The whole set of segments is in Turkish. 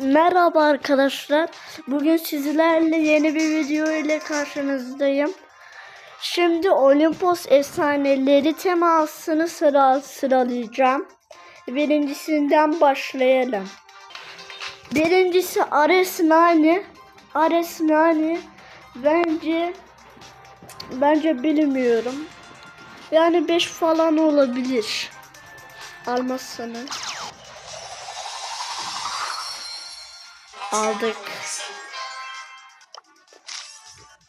Merhaba arkadaşlar. Bugün sizlerle yeni bir video ile karşınızdayım. Şimdi Olimpos efsaneleri temasını sıra sıralayacağım. Birincisinden başlayalım. Birincisi Ares Nani. Ares Nani bence bence bilmiyorum. Yani 5 falan olabilir. Almasını. Aldık.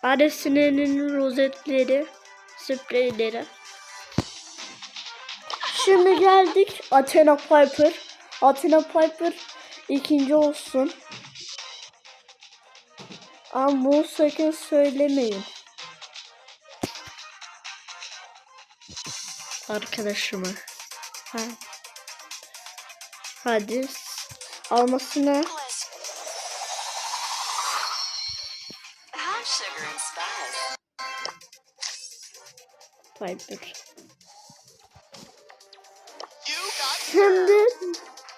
Aresinin rozetleri, spreyleri. Şimdi geldik Athena Piper. Athena Piper ikinci olsun. Ama bunu sakın söylemeyin. Arkadaşıma. Ha. Hadi. Almasına. Got Şimdi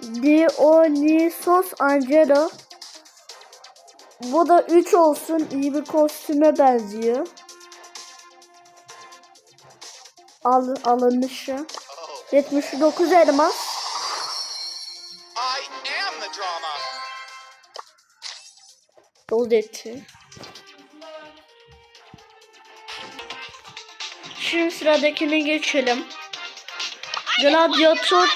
Dionysos Angelo. Bu da 3 olsun. iyi bir kostüme benziyor. Al, alınışı. 79 elmas. I am the drama. Rozeti. Şimdi sıradakine geçelim. Gladiator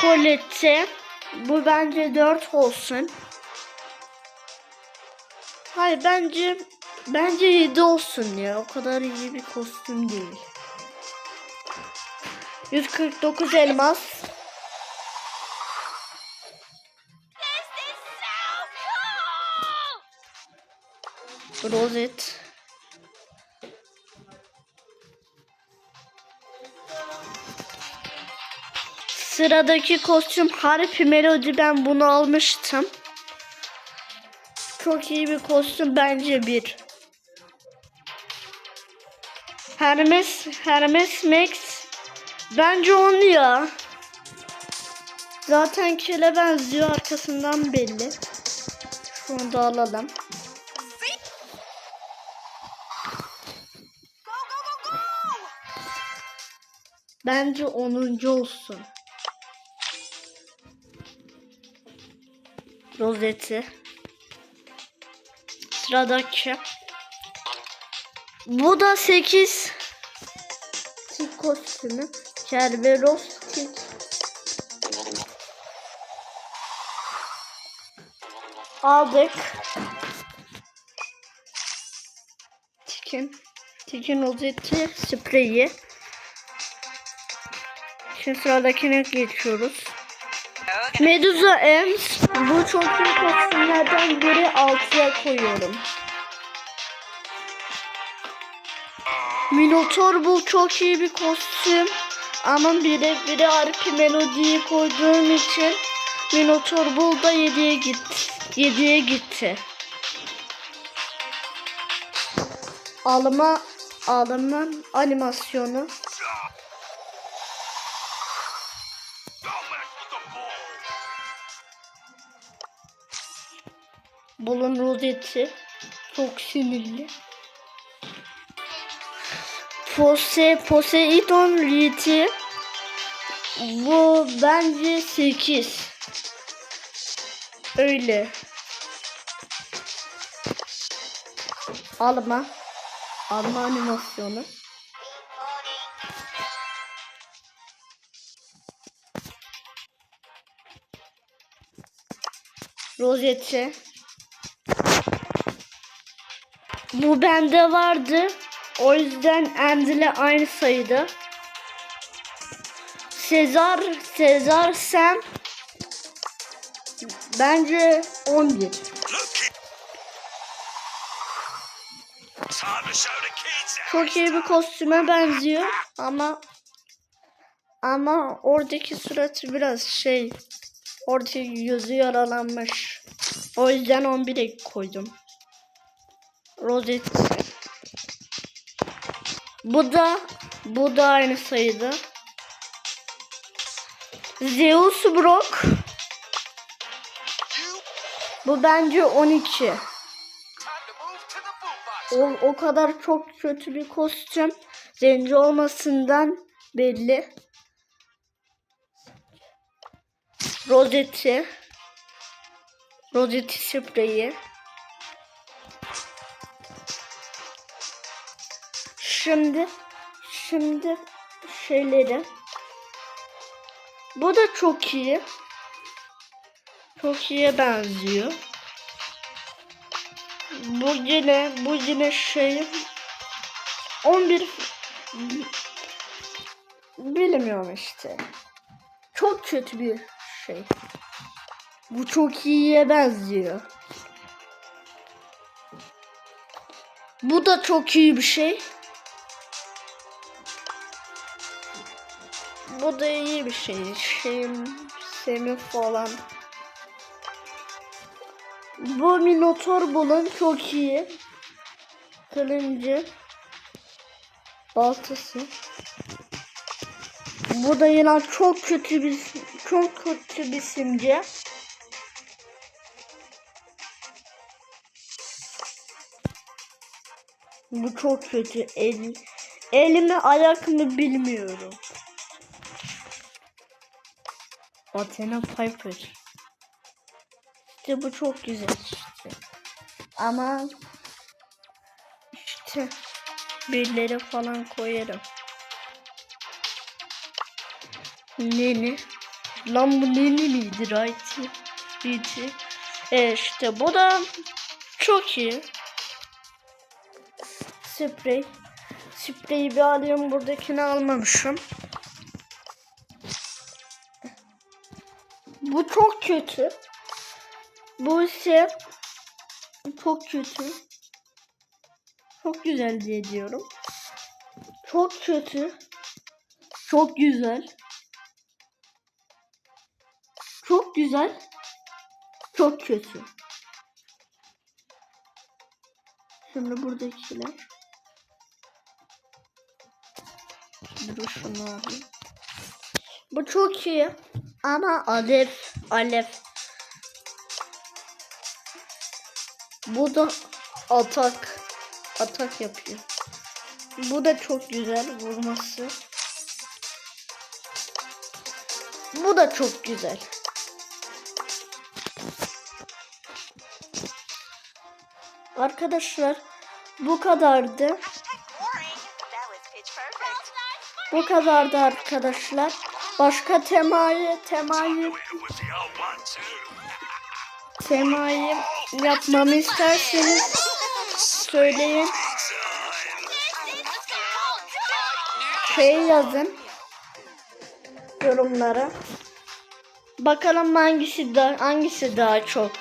Colette. Bu bence 4 olsun. Hayır bence bence 7 olsun ya. O kadar iyi bir kostüm değil. 149 elmas. Rozet. Sıradaki kostüm Harp Melody ben bunu almıştım. Çok iyi bir kostüm bence bir. Hermes Hermes Max bence onu ya. Zaten kele benziyor arkasından belli. Şunu da alalım. Bence 10. olsun. Rozeti. Sıradaki. Bu da 8. Tik kostümü. Kerberos tik. Aldık. Tikin. Tikin rozeti spreyi. Şimdi sıradakine geçiyoruz. Medusa Ems. Bu çok iyi kostümlerden biri 6'ya koyuyorum. Minotaur bu çok iyi bir kostüm. Ama bire bire Arpi Melody'yi koyduğum için Minotaur Bull da 7'ye gitti. 7'ye gitti. Ağlama ağlama animasyonu. Bulun rozeti. Çok sinirli. Pose, Poseidon Riti. Bu bence 8. Öyle. Alma. Alma animasyonu. Rozeti. Bu bende vardı. O yüzden End'le aynı sayıda. Sezar, Sezar Sam bence 11. Look, kid. Time to show the kids how Çok iyi bir kostüme benziyor ama ama oradaki suratı biraz şey oradaki yüzü yaralanmış. O yüzden 11'e koydum. Rozet. Bu da bu da aynı sayıda. Zeus Brock. Bu bence 12. Time to move to the boot box. O, o kadar çok kötü bir kostüm. Zenci olmasından belli. Rozeti. Rozeti spreyi. Şimdi şimdi şeyleri. Bu da çok iyi. Çok iyiye benziyor. Bu yine bu yine şey 11 bilmiyorum işte. Çok kötü bir şey. Bu çok iyiye benziyor. Bu da çok iyi bir şey. Bu da iyi bir şey. Şey, semi falan. Bu Minotaur bulun çok iyi. Kılıncı. Baltası. Bu da yine çok kötü bir çok kötü bir simge. Bu çok kötü. El, elimi ayak mı bilmiyorum. Athena Piper. İşte bu çok güzel işte. Ama işte birileri falan koyarım. Nene. Lan nene miydi? Righty. Righty. E işte bu da çok iyi. Sprey. Spreyi bir alayım. Buradakini almamışım. Bu çok kötü. Bu ise çok kötü. Çok güzel diye diyorum. Çok kötü. Çok güzel. Çok güzel. Çok kötü. Şimdi buradakiler. Dur şunu alayım. Bu çok iyi. Ama alev, alev. Bu da atak, atak yapıyor. Bu da çok güzel vurması. Bu da çok güzel. Arkadaşlar bu kadardı. Bu kadardı arkadaşlar. Başka temayı temayı temayı yapmamı isterseniz söyleyin. Şey yazın yorumlara. Bakalım hangisi da hangisi daha çok.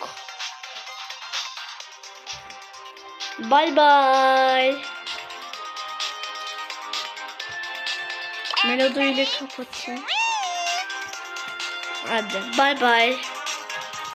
Bay bay. Melodi ile kapatayım. Hadi bay bay.